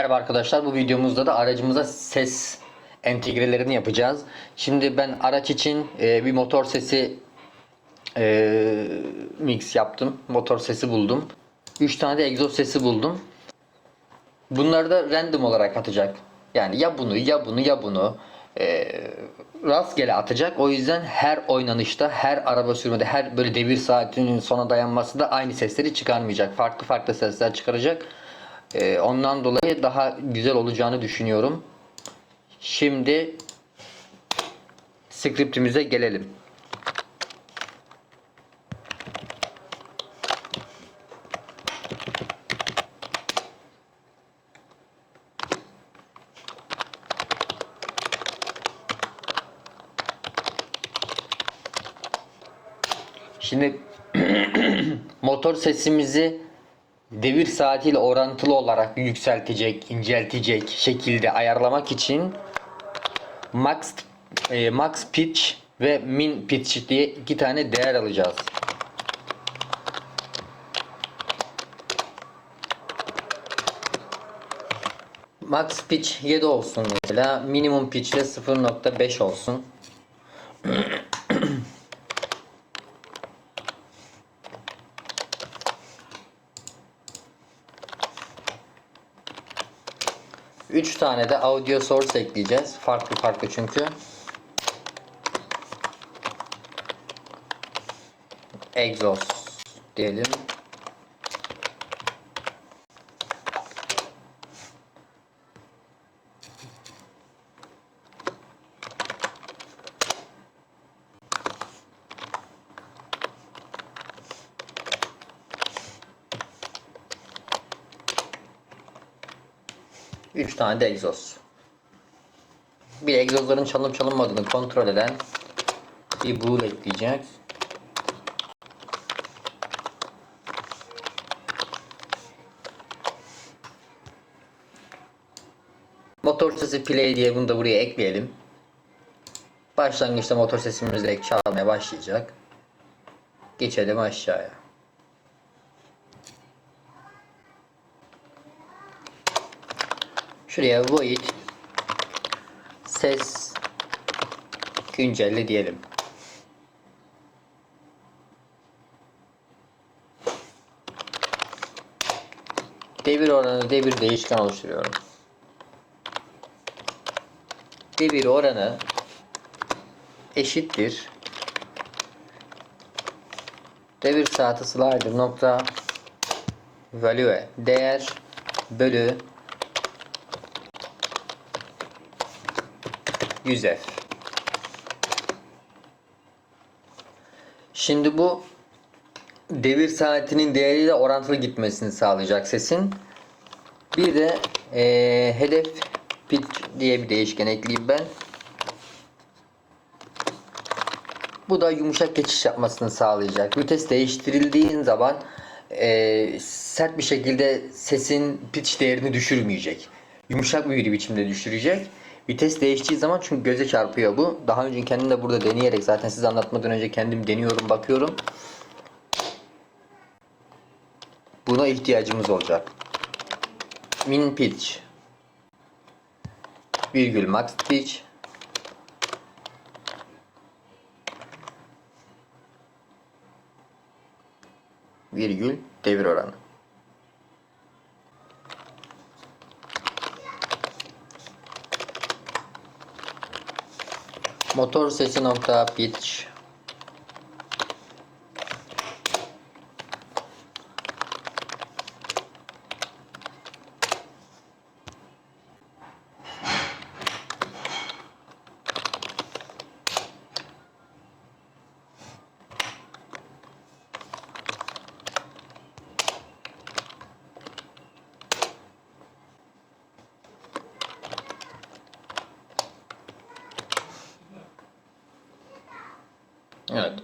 Merhaba arkadaşlar bu videomuzda da aracımıza ses entegrelerini yapacağız. Şimdi ben araç için e, bir motor sesi e, mix yaptım. Motor sesi buldum. 3 tane de egzoz sesi buldum. Bunları da random olarak atacak. Yani ya bunu ya bunu ya bunu e, rastgele atacak. O yüzden her oynanışta, her araba sürmede, her böyle devir saatinin sona dayanması da aynı sesleri çıkarmayacak. Farklı farklı sesler çıkaracak. E, ondan dolayı daha güzel olacağını düşünüyorum. Şimdi scriptimize gelelim. Şimdi motor sesimizi devir saatiyle orantılı olarak yükseltecek, inceltecek şekilde ayarlamak için max e, max pitch ve min pitch diye iki tane değer alacağız. Max pitch 7 olsun mesela. Minimum pitch de 0.5 olsun. Üç tane de audio source ekleyeceğiz. Farklı farklı çünkü. Exhaust diyelim. Üç tane de egzoz. Bir egzozların çalınıp çalınmadığını kontrol eden bir bool ekleyeceğiz. Motor sesi play diye bunu da buraya ekleyelim. Başlangıçta motor sesimiz direkt çalmaya başlayacak. Geçelim aşağıya. Şuraya void ses güncelle diyelim. Devir oranı devir değişken oluşturuyorum. Devir oranı eşittir. Devir saati slider nokta value değer bölü 100F. Şimdi bu devir saatinin değeriyle orantılı gitmesini sağlayacak sesin. Bir de eee, hedef pitch diye bir değişken ekleyeyim ben. Bu da yumuşak geçiş yapmasını sağlayacak. Vites değiştirildiğin zaman eee, sert bir şekilde sesin pitch değerini düşürmeyecek. Yumuşak bir biçimde düşürecek. Vites değiştiği zaman çünkü göze çarpıyor bu. Daha önce kendim de burada deneyerek zaten size anlatmadan önce kendim deniyorum bakıyorum. Buna ihtiyacımız olacak. Min pitch virgül max pitch virgül devir oranı. Motor sesi nokta pitch Evet.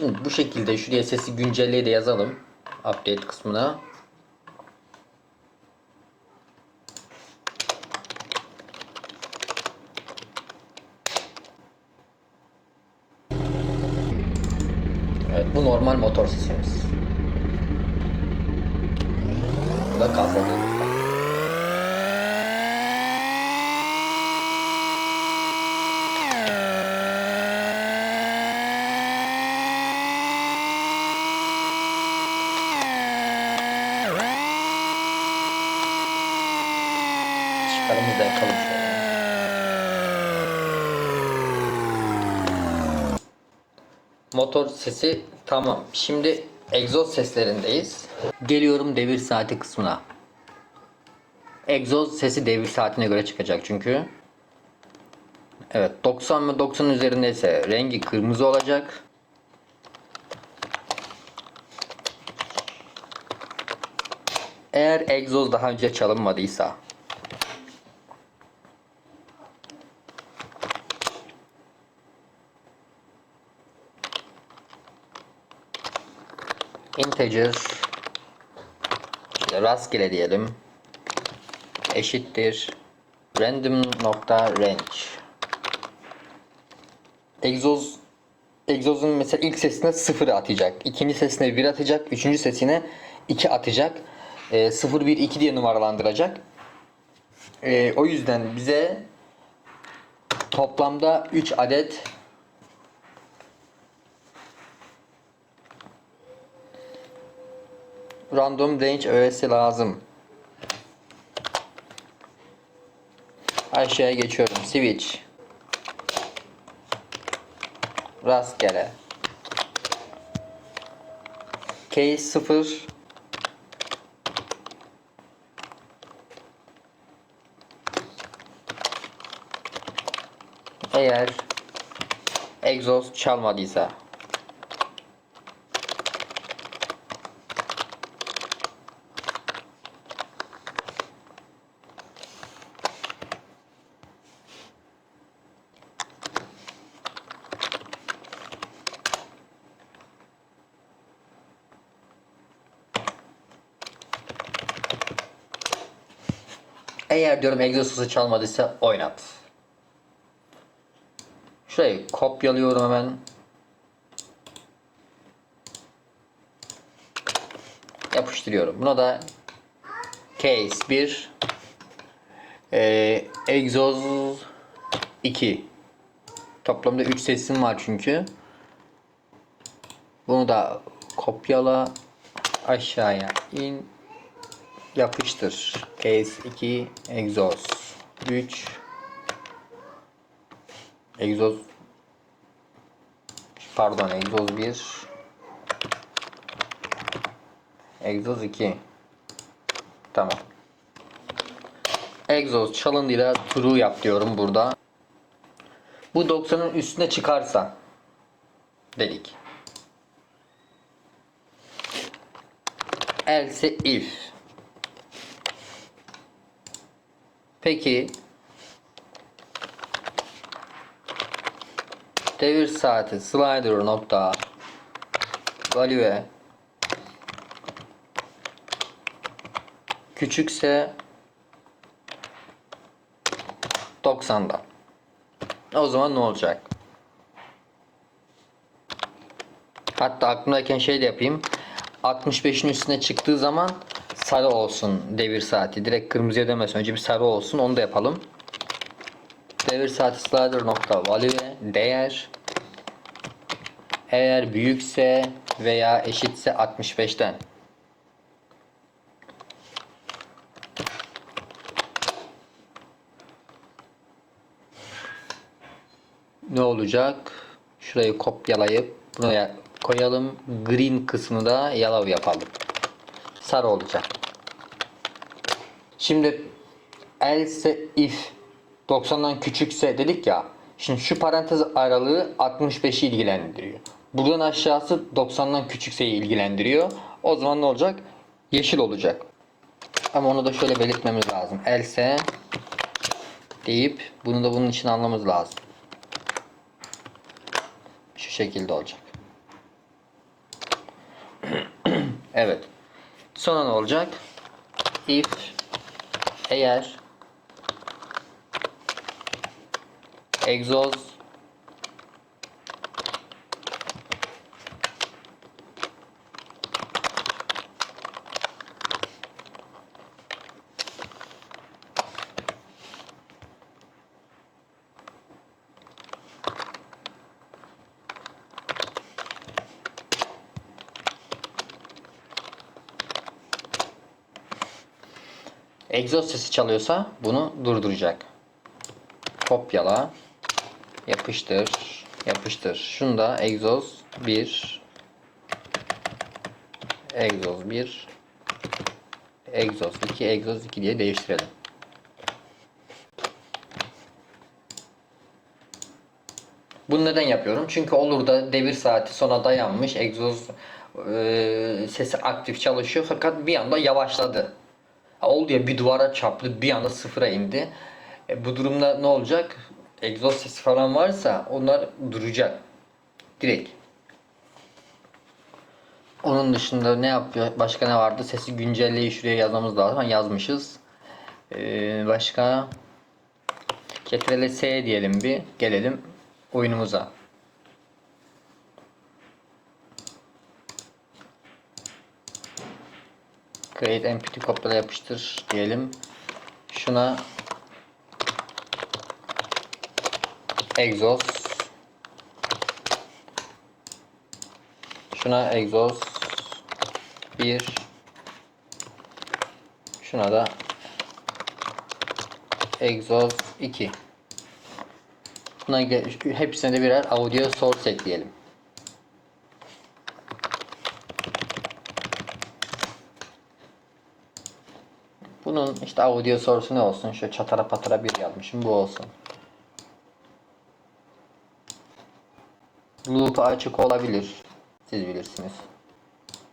Şimdi bu şekilde şuraya sesi güncelleye de yazalım. Update kısmına. Evet bu normal motor sesimiz. Bu da kapalı. Sakalımızı da yakalım şöyle. Motor sesi tamam. Şimdi egzoz seslerindeyiz. Geliyorum devir saati kısmına. Egzoz sesi devir saatine göre çıkacak çünkü. Evet 90 ve 90 üzerindeyse rengi kırmızı olacak. Eğer egzoz daha önce çalınmadıysa integer rastgele diyelim eşittir random nokta range. Egzoz egzozun mesela ilk sesine 0 atacak ikinci sesine 1 atacak üçüncü sesine 2 atacak e, 0 1 2 diye numaralandıracak. E, o yüzden bize toplamda 3 adet random range öğesi lazım. Aşağıya geçiyorum. Switch. Rastgele. Case 0 Eğer egzoz çalmadıysa Diyorum egzosusu çalmadıysa oynat. Şurayı kopyalıyorum hemen. Yapıştırıyorum. Buna da case 1 e, egzoz 2 Toplamda 3 sesim var çünkü. Bunu da kopyala aşağıya in yapıştır. Case 2 egzoz. 3 egzoz. Pardon egzoz 1 egzoz 2 tamam. Egzoz çalındıyla true yap diyorum burada. Bu 90'ın üstüne çıkarsa dedik. Else if Peki devir saati slider nokta value küçükse 90'da. O zaman ne olacak? Hatta aklımdayken şey de yapayım. 65'in üstüne çıktığı zaman sarı olsun devir saati. Direkt kırmızıya dönmesin. Önce bir sarı olsun. Onu da yapalım. Devir saati slider nokta value değer eğer büyükse veya eşitse 65'ten ne olacak? Şurayı kopyalayıp buraya koyalım. Green kısmını da yellow yapalım. Sarı olacak. Şimdi else if 90'dan küçükse dedik ya. Şimdi şu parantez aralığı 65'i ilgilendiriyor. Buradan aşağısı 90'dan küçükseyi ilgilendiriyor. O zaman ne olacak? Yeşil olacak. Ama onu da şöyle belirtmemiz lazım. Else deyip bunu da bunun için anlamamız lazım. Şu şekilde olacak. evet. Sonra ne olacak? If eğer egzoz egzoz sesi çalıyorsa bunu durduracak. Kopyala, yapıştır. Yapıştır. Şunu da egzoz 1 egzoz 1 egzoz 2 egzoz 2 diye değiştirelim. Bunu neden yapıyorum? Çünkü olur da devir saati sona dayanmış. Egzoz e, sesi aktif çalışıyor fakat bir anda yavaşladı. Oldu ya bir duvara çarptı bir anda sıfıra indi. E, bu durumda ne olacak? Egzoz sesi falan varsa onlar duracak. Direkt. Onun dışında ne yapıyor? Başka ne vardı? Sesi güncelleyi şuraya yazmamız lazım. Ha, yazmışız. Ee, başka Ctrl S diyelim bir. Gelelim oyunumuza. Create mp kopyala yapıştır diyelim. Şuna egzoz Şuna egzoz 1 Şuna da egzoz 2 Buna hepsine de birer audio source ekleyelim. Bunun işte audio source'u ne olsun? Şöyle çatara patara bir yazmışım. Bu olsun. Loop açık olabilir. Siz bilirsiniz.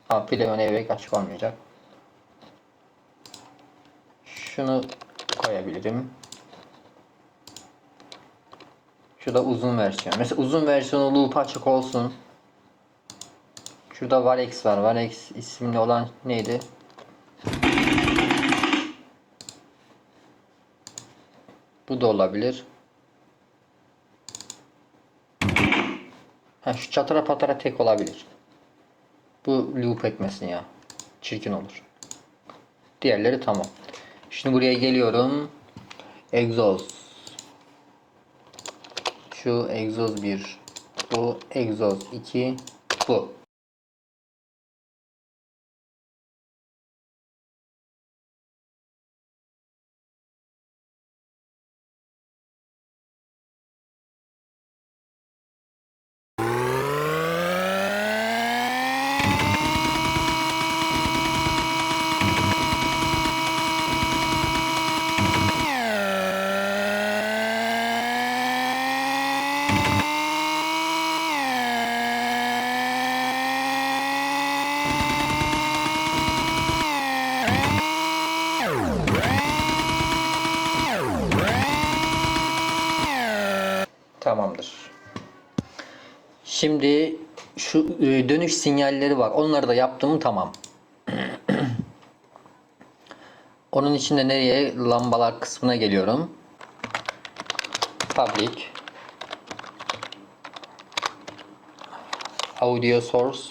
Ama Playon Awake açık olmayacak. Şunu koyabilirim. Şu da uzun versiyon. Mesela uzun versiyonu loop açık olsun. Şurada Varex var. Varex isimli olan neydi? Bu da olabilir. Ha, şu çatara patara tek olabilir. Bu loop etmesin ya. Çirkin olur. Diğerleri tamam. Şimdi buraya geliyorum. Egzoz. Şu egzoz 1. Bu egzoz 2. Bu. Şimdi şu e, dönüş sinyalleri var. Onları da yaptım tamam. Onun için de nereye? Lambalar kısmına geliyorum. Public Audio source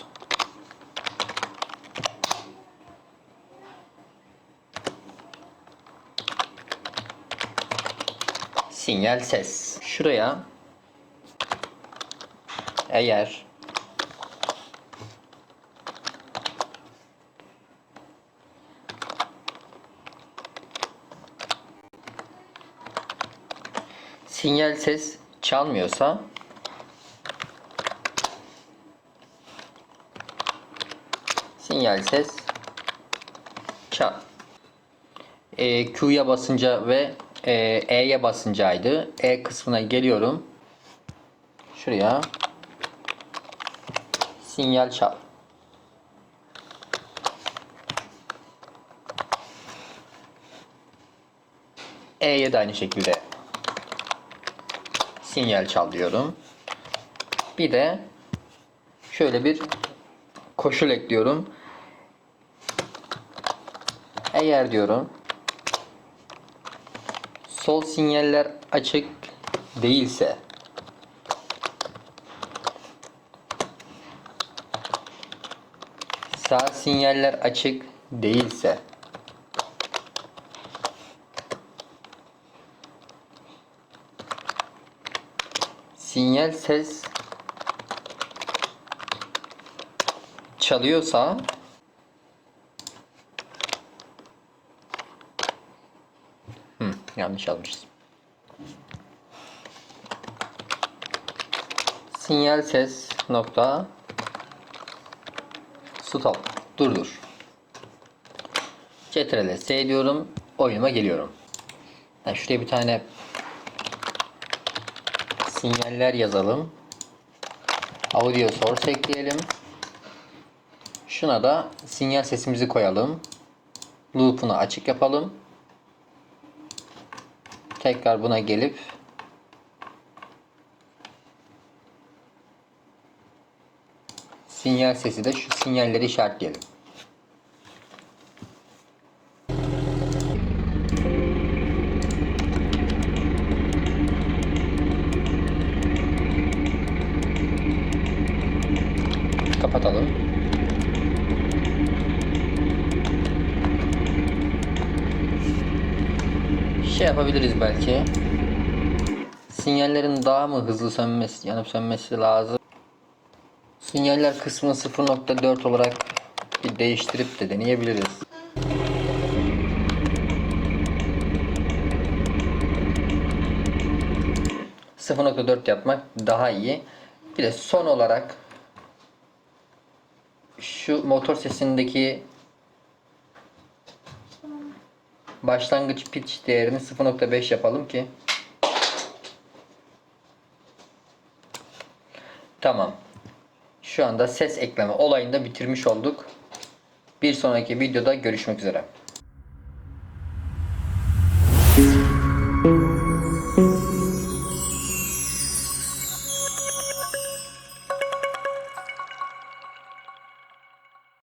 Sinyal ses. Şuraya eğer sinyal ses çalmıyorsa sinyal ses çal. E, Q'ya basınca ve e, E'ye basıncaydı. E kısmına geliyorum. Şuraya sinyal çal. E'ye de aynı şekilde sinyal çal diyorum. Bir de şöyle bir koşul ekliyorum. Eğer diyorum sol sinyaller açık değilse sağ sinyaller açık değilse sinyal ses çalıyorsa Hı, yanlış almışız. Sinyal ses nokta stop. Durdur. Ctrl S diyorum. Oyunuma geliyorum. Ben şuraya bir tane sinyaller yazalım. Audio source ekleyelim. Şuna da sinyal sesimizi koyalım. Loop'unu açık yapalım. Tekrar buna gelip sinyal sesi de şu sinyalleri işaretleyelim. Kapatalım. Şey yapabiliriz belki. Sinyallerin daha mı hızlı sönmesi, yanıp sönmesi lazım? Sinyaller kısmını 0.4 olarak bir değiştirip de deneyebiliriz. ...0.4 yapmak daha iyi. Bir de son olarak... ...şu motor sesindeki... ...başlangıç pitch değerini 0.5 yapalım ki... Tamam. Şu anda ses ekleme olayını da bitirmiş olduk. Bir sonraki videoda görüşmek üzere.